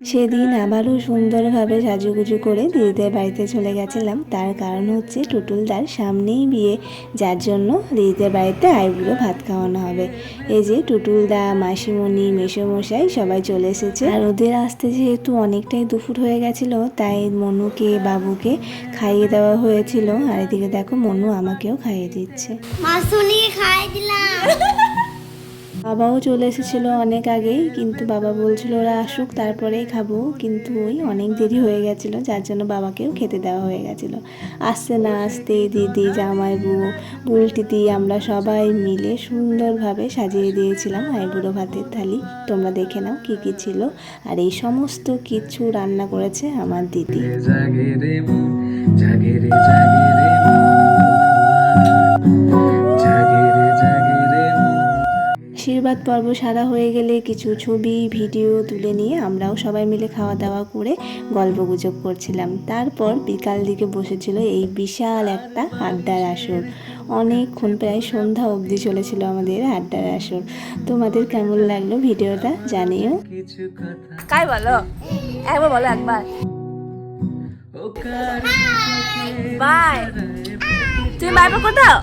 সেদিন আবারও সুন্দরভাবে সাজুগুজু করে দিদিদের বাড়িতে চলে গেছিলাম। তার কারণ হচ্ছে টুটুলদার সামনেই বিয়ে, যার জন্য দিদিদের বাড়িতে আইবুড়ো ভাত খাওয়ানো হবে। এই যে টুটুলদা, মাসিমণি, মেসোমশাই সবাই চলে এসেছে। আর ওদের আসতে যেহেতু অনেকটাই দুপুর হয়ে গেছিল, তাই মনুকে, বাবুকে খাইয়ে দেওয়া হয়েছিল। আর এদিকে দেখো মনু আমাকেও খাইয়ে দিচ্ছে। মাসুনিকে খাই দিলাম। বাবাও চলে এসেছিল অনেক আগেই, কিন্তু বাবা বলছিল ওরা আসুক, তারপরেই খাব। কিন্তু ওই অনেক দেরি হয়ে গেছিল, যার জন্য বাবাকেও খেতে দেওয়া হয়ে গেছিল। আসতে না আসতেই দিদি জামাই বউ বুলটিদি আমরা সবাই মিলে সুন্দরভাবে সাজিয়ে দিয়েছিলাম আইবুড়ো ভাতের থালি। তোমরা দেখে নাও কী কী ছিল। আর এই সমস্ত কিছু রান্না করেছে আমার দিদি। আশীর্বাদ পর্ব সারা হয়ে গেলে কিছু ছবি ভিডিও তুলে নিয়ে আমরাও সবাই মিলে খাওয়া দাওয়া করে গল্প গুজব করছিলাম। তারপর বিকাল দিকে বসেছিল এই বিশাল একটা আড্ডার আসর। অনেকক্ষণ প্রায় সন্ধ্যা অবধি চলেছিল আমাদের আড্ডার আসর। তোমাদের কেমন লাগল ভিডিওটা জানিও। কাই বলো? একবার বলো একবার। বাই। তুমি বাইবে কোথাও